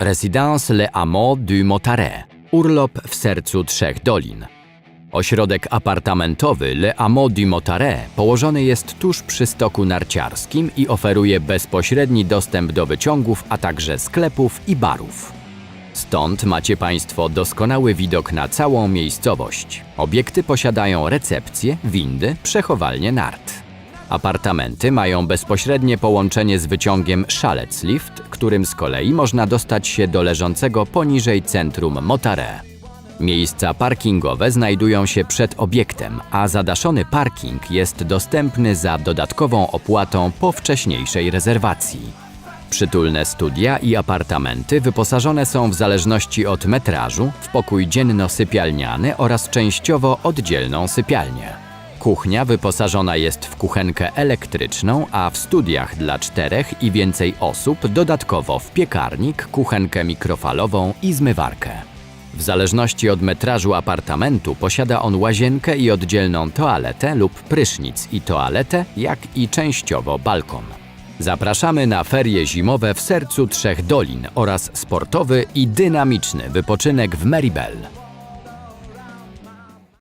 Résidence Le Hameau du Motaret. Urlop w sercu Trzech Dolin. Ośrodek apartamentowy Le Hameau du Motaret położony jest tuż przy stoku narciarskim i oferuje bezpośredni dostęp do wyciągów, a także sklepów i barów. Stąd macie Państwo doskonały widok na całą miejscowość. Obiekty posiadają recepcje, windy, przechowalnie nart. Apartamenty mają bezpośrednie połączenie z wyciągiem Szaleclift, którym z kolei można dostać się do leżącego poniżej centrum Motare. Miejsca parkingowe znajdują się przed obiektem, a zadaszony parking jest dostępny za dodatkową opłatą po wcześniejszej rezerwacji. Przytulne studia i apartamenty wyposażone są w zależności od metrażu w pokój dzienno-sypialniany oraz częściowo oddzielną sypialnię. Kuchnia wyposażona jest w kuchenkę elektryczną, a w studiach dla czterech i więcej osób dodatkowo w piekarnik, kuchenkę mikrofalową i zmywarkę. W zależności od metrażu apartamentu posiada on łazienkę i oddzielną toaletę lub prysznic i toaletę, jak i częściowo balkon. Zapraszamy na ferie zimowe w sercu Trzech Dolin oraz sportowy i dynamiczny wypoczynek w Meribel.